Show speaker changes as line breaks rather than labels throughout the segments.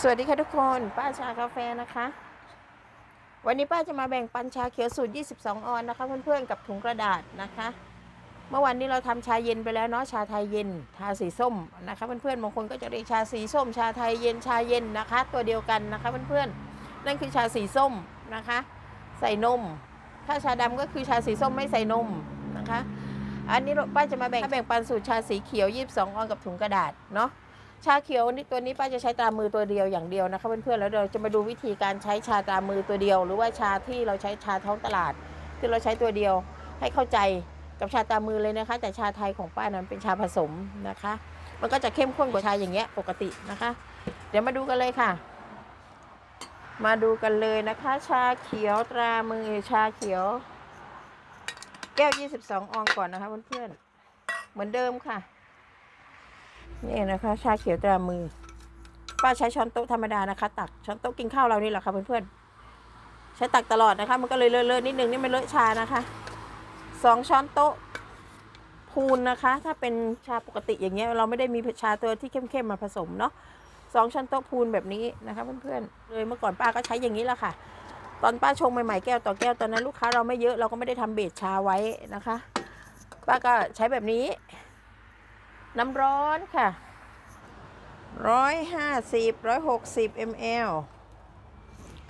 สวัสดีค่ะทุกคน ป้าชากาแฟนะคะ วันนี้ป้าจะมาแบ่งปันชาเขียวสูตร 22 ออนนะคะ เพื่อนๆ กับถุงกระดาษนะคะ เมื่อวันนี้เราทำชาเย็นไปแล้วเนาะชาไทยเย็นชาสีส้มนะคะเพื่อนๆบางคนก็จะเรียกชาสีส้ม ชาไทยเย็นชาเย็นนะคะ ตัวเดียวกันนะคะเพื่อนๆนั่นคือชาสีส้มนะคะ ใส่นม ถ้าชาดำก็คือชาสีส้มไม่ใส่นมนะคะ อันนี้ป้าจะมาแบ่งแบ่งปันสูตรชาสีเขียว 22 ออนกับถุงกระดาษเนาะ ชาเขียวนี่ตัวนี้ป้าจะใช้ตรามือตัวเดียวอย่างเดียวนะคะเพื่อนๆแล้วเราจะมาดูวิธีการใช้ชาตรามือตัวเดียว หรือว่าชาที่เราใช้ชาท้องตลาด ที่เราใช้ตัวเดียวให้เข้าใจกับชาตรามือเลยนะคะ แต่ชาไทยของป้านั้นเป็นชาผสมนะคะ มันก็จะเข้มข้นกว่าชาอย่างเงี้ยปกตินะคะ เดี๋ยวมาดูกันเลยค่ะ มาดูกันเลยนะคะ ชาเขียวตรามือชาเขียว แก้ว 22 ออนก่อนนะคะเพื่อนๆเหมือนเดิมค่ะ นี่นะคะ ชาเขียวตรามือ ป้าใช้ช้อนโต๊ะธรรมดานะคะ ตักช้อนโต๊ะกินข้าวเรานี่แหละค่ะเพื่อนๆใช้ตักตลอดนะคะ มันก็เลยเลอะๆนิดนึงนี่มันเลอะชานะคะสองช้อนโต๊ะพูนนะคะ ถ้าเป็นชาปกติอย่างเงี้ยเราไม่ได้มีชาตัวที่เข้มๆมาผสมเนาะสองช้อนโต๊ะพูนแบบนี้นะคะเพื่อนๆเลยเมื่อก่อนป้าก็ใช้อย่างนี้แหละค่ะ ตอนป้าชงใหม่ๆแก้วต่อแก้วตอนนั้นลูกค้าเราไม่เยอะเราก็ไม่ได้ทำเบสชาไว้นะคะ ป้าก็ใช้แบบนี้ น้ำร้อนค่ะร้อยห้าสิบร้อยหกสิบมล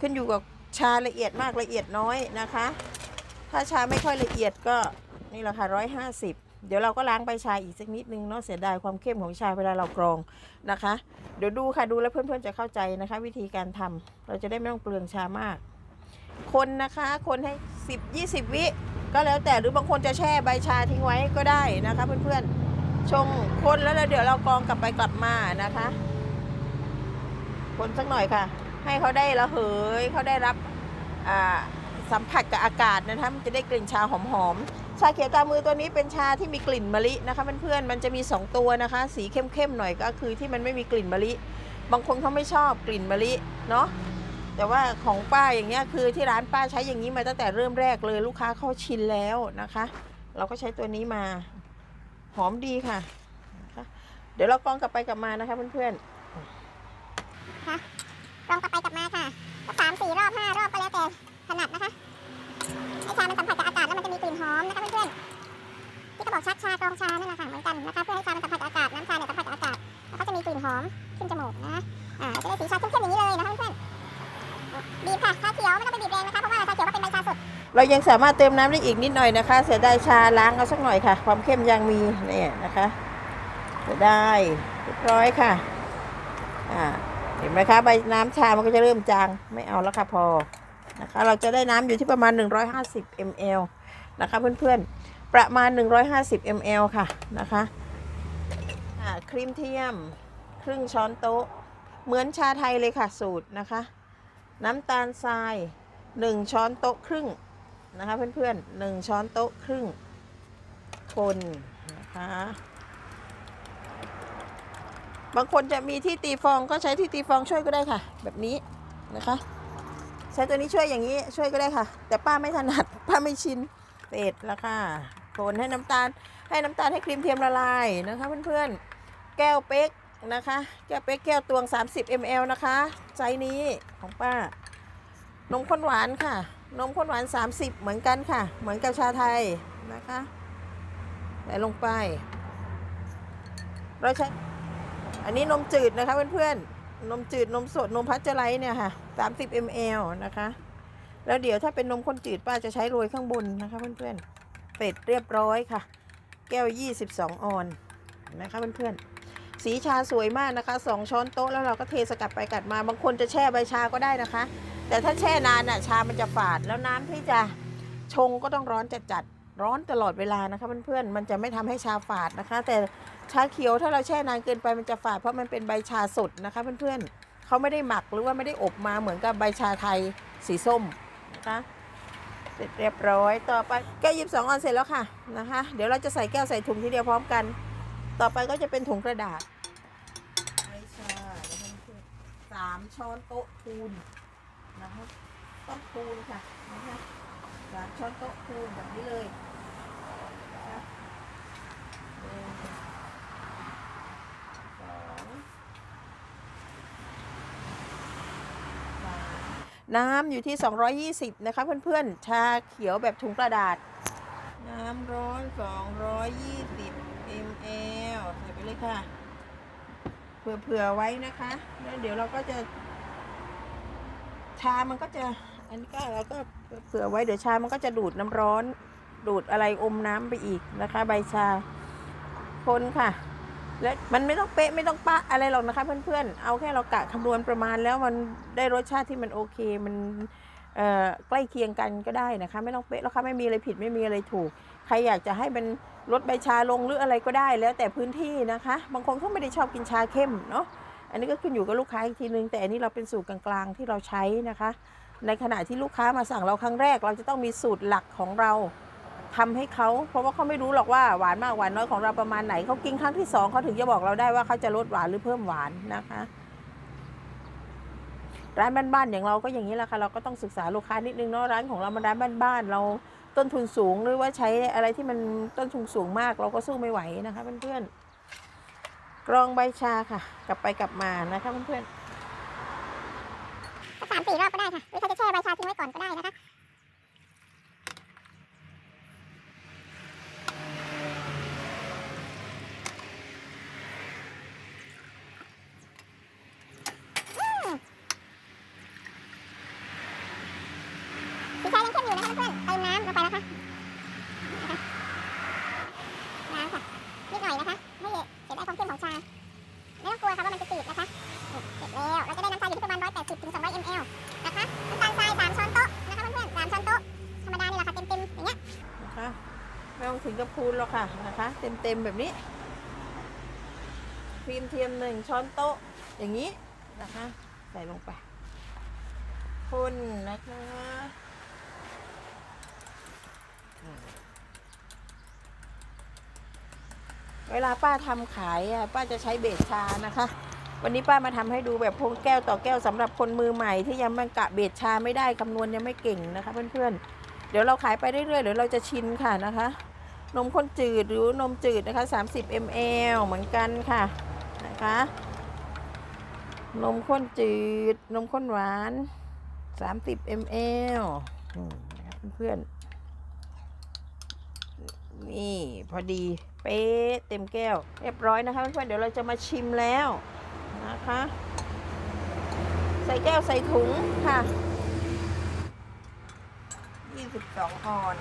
ขึ้นอยู่กับชาละเอียดมากละเอียดน้อยนะคะ ถ้าชาไม่ค่อยละเอียดก็นี่แหละค่ะร้อยห้าสิบเดี๋ยวเราก็ล้างใบชาอีกสักนิดนึงเนาะเสียดายความเข้มของชาเวลาเรากรองนะคะ เดี๋ยวดูค่ะดูแล้วเพื่อนๆจะเข้าใจนะคะ วิธีการทำเราจะได้ไม่ต้องเปลืองชามาก คนนะคะคนให้สิบยี่สิบวิก็แล้วแต่หรือบางคนจะแช่ใบชาทิ้งไว้ก็ได้นะคะเพื่อนๆ ชงคนแล้วเดี๋ยวเรากรองกลับไปกลับมานะคะ คนสักหน่อยค่ะ ให้เขาได้ระเหยเขาได้รับสัมผัสกับอากาศนะคะมันจะได้กลิ่นชาหอมๆชาเขียวตามือตัวนี้เป็นชาที่มีกลิ่นมะลินะคะเพื่อนๆมันจะมี 2 ตัวนะคะ สีเข้มๆหน่อยก็คือที่มันไม่มีกลิ่นมะลิ บางคนเขาไม่ชอบกลิ่นมะลิเนาะแต่ว่าของป้าอย่างเงี้ยคือที่ร้านป้าใช้อย่างนี้มาตั้งแต่เริ่มแรกเลยลูกค้าเขาชินแล้วนะคะ เราก็ใช้ตัวนี้มา หอมดีค่ะนะคะเดี๋ยวเรากรองกลับไปกลับมานะคะเพื่อน
ค่ะลองกลับไปกลับมาค่ะสามสี่รอบห้ารอบก็ เรายังสา
มารถเติมน้ำได้อีกนิดหน่อยนะคะ เสียดายชาล้างเอาสักหน่อยค่ะ ความเข้มยังมีนี่นะคะเสียดายเรียบร้อยค่ะอ่าเห็นไหมคะใบน้ำชามันก็จะเริ่มจางไม่เอาแล้วค่ะพอนะคะ เราจะได้น้ำอยู่ที่ประมาณ 150 ml นะคะเพื่อนๆประมาณ 150 ml ค่ะนะคะอ่าครีมเทียม ครึ่งช้อนโต๊ะ เหมือนชาไทยเลยค่ะสูตรนะคะ น้ำตาลทราย 1 ช้อนโต๊ะครึ่ง นะคะเพื่อนๆ1ช้อนโต๊ะครึ่งคนนะคะบางคนจะมีที่ตีฟองก็ใช้ที่ตีฟองช่วยก็ได้ค่ะ แบบนี้นะคะ ใช้ตัวนี้ช่วยอย่างนี้ช่วยก็ได้ค่ะ แต่ป้าไม่ถนัดป้าไม่ชินเสร็จแล้วค่ะคนให้น้ำตาลให้น้ำตาลให้ครีมเทียมละลายนะคะเพื่อนๆแก้วเป๊กนะคะ แก้วเป๊กแก้วตวง 30 ml นะคะไซส์นี้ของป้านมข้นหวานค่ะ นมข้นหวาน 30 เหมือนกันค่ะ เหมือนกับชาไทยนะคะใส่ลงไป เราใช้ อันนี้นมจืดนะคะเพื่อนๆ นมจืดนมสดนมพัชเจอร์ไลเนี่ยค่ะ 30 ml นะคะ แล้วเดี๋ยวถ้าเป็นนมข้นจืดป้าจะใช้โรยข้างบนนะคะเพื่อนๆเสร็จเรียบร้อยค่ะ แก้ว 22 ออนนะคะเพื่อนๆสีชาสวยมากนะคะ 2 ช้อนโต๊ะแล้วเราก็เทสกัดไปกัดมา บางคนจะแช่ใบชาก็ได้นะคะ แต่ถ้าแช่นานน่ะชามันจะฝาดแล้วน้ำที่จะชงก็ต้องร้อนจัดจัดๆร้อนตลอดเวลานะคะเพื่อนๆมันจะไม่ทำให้ชาฝาดนะคะ แต่ชาเขียวถ้าเราแช่นานเกินไปมันจะฝาดเพราะมันเป็นใบชาสดนะคะเพื่อนๆเขาไม่ได้หมักหรือว่าไม่ได้อบมาเหมือนกับใบชาไทยสีส้มนะคะเสร็จเรียบร้อยต่อไปแก้วยิบสองออนเสร็จแล้วค่ะนะคะ เดี๋ยวเราจะใส่แก้วใส่ถุงทีเดียวพร้อมกัน ต่อไปก็จะเป็นถุงกระดาษใบชาสามช้อนโต๊ะพูน นะคะต้องพูนค่ะนะคะสามช้อนโต๊ะพูนแบบนี้เลยนะคะหนึ่งสองสน้ำอยู่ที่ 220 นะคะเพื่อนๆ ชาเขียวแบบถุงกระดาษ น้ำร้อน 220 ml ใส่ไปเลยค่ะ เผื่อๆไว้นะคะ แล้วเดี๋ยวเราก็จะ ชามันก็จะ อันนี้ก็เราก็เผื่อไว้เดี๋ยวชามันก็จะดูดน้ำร้อน ดูดอะไรอมน้ำไปอีกนะคะ ใบชาคนค่ะ และมันไม่ต้องเป๊ะไม่ต้องปะอะไรหรอกนะคะ เพื่อนๆ เอาแค่เรากะคำนวณประมาณแล้วมันได้รสชาติที่มันโอเคมันเอ่อใกล้เคียงกันก็ได้นะคะ ไม่ต้องเป๊ะแล้วค่ะไม่มีอะไรผิดไม่มีอะไรถูก ใครอยากจะให้มันลดใบชาลงหรืออะไรก็ได้ แล้วแต่พื้นที่นะคะ บางคนเขาไม่ได้ชอบกินชาเข้มเนาะ อันนี้ก็ขึ้นอยู่กับลูกค้าอีกทีนึง แต่อันนี้เราเป็นสูตรกลางๆที่เราใช้นะคะ ในขณะที่ลูกค้ามาสั่งเราครั้งแรก เราจะต้องมีสูตรหลักของเราทำให้เขา เพราะว่าเขาไม่รู้หรอกว่าหวานมากหวานน้อยของเราประมาณไหนเขากินครั้งที่สองเขาถึงจะบอกเราได้ว่าเขาจะลดหวานหรือเพิ่มหวานนะคะร้านบ้านๆอย่างเราก็อย่างนี้แหละค่ะเราก็ต้องศึกษาลูกค้านิดนึงเนาะร้านของเรามันร้านบ้านๆเราต้นทุนสูงหรือว่าใช้อะไรที่มันต้นทุนสูงมาก เราก็สู้ไม่ไหวนะคะเพื่อนๆ กรองใบชาค่ะ กลับไปกลับมานะคะเพื่อนๆ
สามสี่รอบก็ได้ค่ะหรือจะแช่ใบชาทิ้งไว้ก่อนก็ได้นะคะ สีชายังเข้มอยู่นะคะเพื่อนๆเติมน้ำลงไปนะคะนะคะน้ำค่ะ นิดหน่อยนะคะ ให้เก็บได้ความเข้มของชา ไม่ต้องกลัวค่ะว่ามันจะจืดนะคะนี่เสร็จแล้ว เราจะได้น้ำชาอยู่ที่ประมาณ 180ถึง200 ml นะคะน้ำตาลทราย 3 ช้อนโต๊ะนะคะเพื่อนๆ 3 ช้อนโต๊ะ ธรรมดานี่แหละค่ะเต็มๆ อย่างเงี้ย
นะคะไม่ต้องถึงกับพูน หรอกค่ะนะคะเต็มเต็มๆแบบนี้ครีมเทียมหนึ่งช้อนโต๊ะอย่างนี้นะคะ ใส่ลงไปคนนะคะเวลาป้าทำขายอะป้าจะใช้เบสชานะคะ วันนี้ป้ามาทำให้ดูแบบพงแก้วต่อแก้วสำหรับคนมือใหม่ที่ยังมันกะเบสชาไม่ได้คำนวณยังไม่เก่งนะคะ เพื่อนๆเดี๋ยวเราขายไปเรื่อยๆเดี๋ยวเราจะชินค่ะนะคะ นมข้นจืดหรือนมจืดนะคะ 30 ml เหมือนกันค่ะนะคะ นมข้นจืด นมข้นหวาน 30 ml อืมนะคะเพื่อนนี่พอดีเป๊ะเต็มแก้ว เรียบร้อยนะคะเพื่อนๆเดี๋ยวเราจะมาชิมแล้วนะคะ ใส่แก้วใส่ถุงค่ะ 22ออน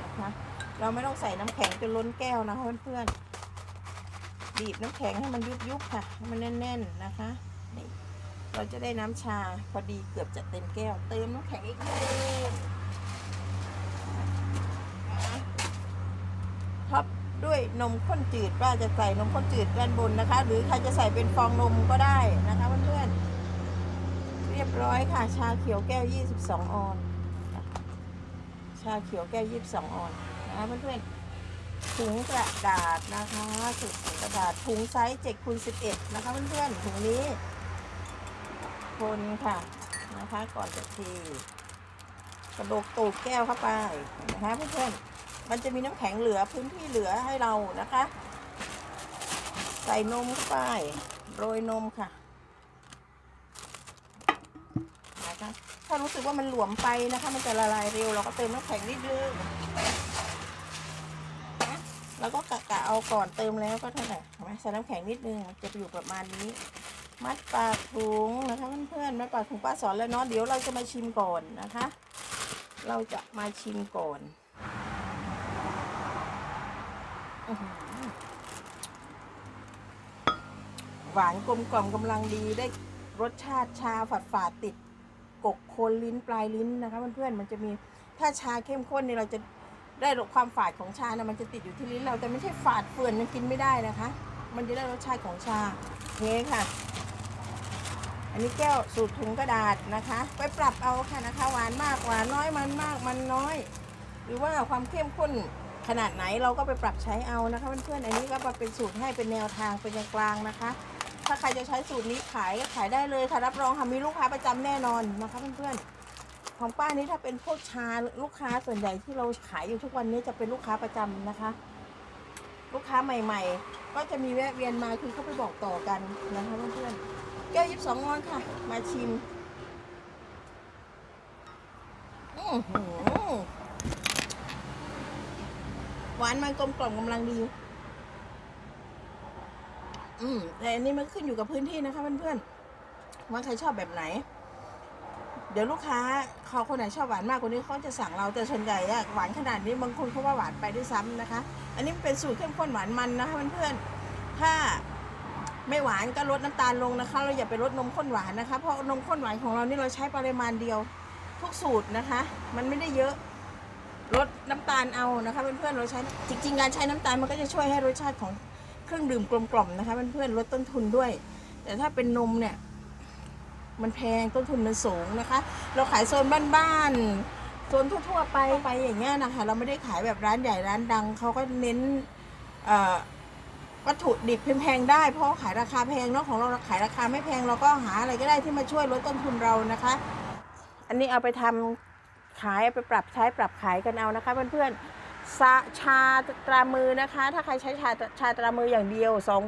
นะคะ เราไม่ต้องใส่น้ำแข็งจนล้นแก้วนะคะเพื่อนๆบีบน้ำแข็งให้มันยุบๆค่ะให้มันแน่น ๆนะคะนี่เราจะได้น้ำชาพอดีเกือบจะเต็มแก้ว เติมน้ำแข็งอีกนิดนึงนะท็อปด้วยนมข้นจืดป้าจะใส่นมข้นจืดด้านบนนะคะ หรือใครจะใส่เป็นฟองนมก็ได้นะคะเพื่อนๆเรียบร้อยค่ะ ชาเขียวแก้ว 22 ออน ชาเขียวแก้ว 22 ออน นะคะเพื่อนๆถุงกระดาษนะคะถุงกระดาษถุงไซส์7คูณ11นะคะเพื่อนๆถุงนี้ คนค่ะนะคะ ก่อนจะเทกระดกตูดแก้วเข้าไปนะคะเพื่อนๆมันจะมีน้ำแข็งเหลือพื้นที่เหลือให้เรานะคะ ใส่นมเข้าไปโรยนมค่ะนะคะถ้ารู้สึกว่ามันหลวมไปนะคะ มันจะละลายเร็วเราก็เติมน้ำแข็งนิดนึง แล้วก็กะกะเอาก่อนเติมแล้วก็เท่าไหร่เห็นไหมใส่น้ำแข็งนิดนึงจะอยู่ประมาณนี้ มัดปากถุงนะคะเพื่อนๆมัดปากถุงป้าสอนแล้วเนาะเดี๋ยวเราจะมาชิมก่อนนะคะ เราจะมาชิมก่อนหวานกลมกล่อมกำลังดีได้รสชาติชาฝาดฝาดติดกกโคนลิ้นปลายลิ้นนะคะเพื่อนๆมันจะมีถ้าชาเข้มข้นเนี่ยเราจะ ได้รสความฝาดของชานะมันจะติดอยู่ที่ลิ้นเราแต่ไม่ใช่ฝาดเฟื่อนมันกินไม่ได้นะคะ มันจะได้รสชาติของชาเนี้ค่ะ อันนี้แก้วสูตรถุงกระดาษนะคะ ไปปรับเอาค่ะนะคะ หวานมากหวานน้อยมันมากมันน้อย หรือว่าความเข้มข้นขนาดไหนเราก็ไปปรับใช้เอานะคะเพื่อนๆอันนี้ก็มาเป็นสูตรให้เป็นแนวทางเป็นกลางๆนะคะ ถ้าใครจะใช้สูตรนี้ขายก็ขายได้เลยค่ะรับรองค่ะมีลูกค้าประจำแน่นอนนะคะเพื่อนๆ ของป้านี้ถ้าเป็นพวกชาลูกค้าส่วนใหญ่ที่เราขายอยู่ทุกวันนี้จะเป็นลูกค้าประจำนะคะ ลูกค้าใหม่ ๆ ก็จะมีแวะเวียนมาคือเขาไปบอกต่อกันนะคะเพื่อนๆแก้วยิบสองออนค่ะ มาชิมอื้อหือหวานมันกลมกล่อมกำลังดี อืมแต่อันนี้มันขึ้นอยู่กับพื้นที่นะคะเพื่อนๆว่าใครชอบแบบไหน เดี๋ยวลูกค้าเขาคนไหนชอบหวานมากกว่านี้เขาจะสั่งเราแต่ส่วนใหญ่อะหวานขนาดนี้บางคนเขาว่าหวานไปด้วยซ้ำนะคะ อันนี้เป็นสูตรเข้มข้นหวานมันนะคะเพื่อนๆถ้าไม่หวานก็ลดน้ำตาลลงนะคะ เราอย่าไปลดนมข้นหวานนะคะ เพราะนมข้นหวานของเรานี่เราใช้ปริมาณเดียวทุกสูตรนะคะ มันไม่ได้เยอะลดน้ำตาลเอานะคะเพื่อนๆเราใช้จริงๆการใช้น้ำตาลมันก็จะช่วยให้รสชาติของเครื่องดื่มกลมกล่อมนะคะเพื่อนๆลดต้นทุนด้วย แต่ถ้าเป็นนมเนี่ย มันแพงต้นทุนมันสูงนะคะ เราขายโซนบ้านๆโซนทั่วๆไปไปอย่างเงี้ยนะคะเราไม่ได้ขายแบบร้านใหญ่ร้านดังเขาก็เน้นวัตถุดิบแพงๆได้ เพราะขายราคาแพงเนาะของเราขายราคาไม่แพงเราก็หาอะไรก็ได้ที่มาช่วยลดต้นทุนเรานะคะ อันนี้เอาไปทำขายเอาไปปรับใช้ปรับขายกันเอานะคะเพื่อนๆชาตรามือนะคะ ถ้าใครใช้ชาชาตรามืออย่างเดียวสอง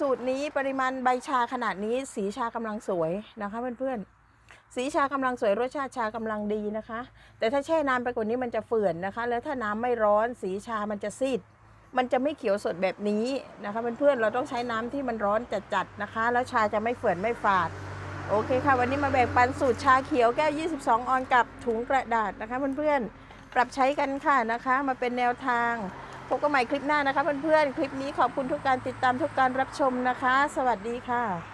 สูตรนี้ปริมาณใบชาขนาดนี้สีชากำลังสวยนะคะเพื่อนๆ สีชากำลังสวยรสชาติชากำลังดีนะคะ แต่ถ้าแช่นานไปกว่านี้มันจะเฝื่อนนะคะ แล้วถ้าน้ำไม่ร้อนสีชามันจะซีด มันจะไม่เขียวสดแบบนี้นะคะเพื่อนๆเราต้องใช้น้ำที่มันร้อนจัดๆนะคะ แล้วชาจะไม่เฝื่อนไม่ฝาดโอเคค่ะ วันนี้มาแบ่งปันสูตรชาเขียวแก้ว 22 ออนกับถุงกระดาษนะคะเพื่อนๆ ปรับใช้กันค่ะนะคะ มาเป็นแนวทาง พบกันใหม่คลิปหน้านะคะเพื่อนๆ คลิปนี้ขอบคุณทุกการติดตามทุกการรับชมนะคะ สวัสดีค่ะ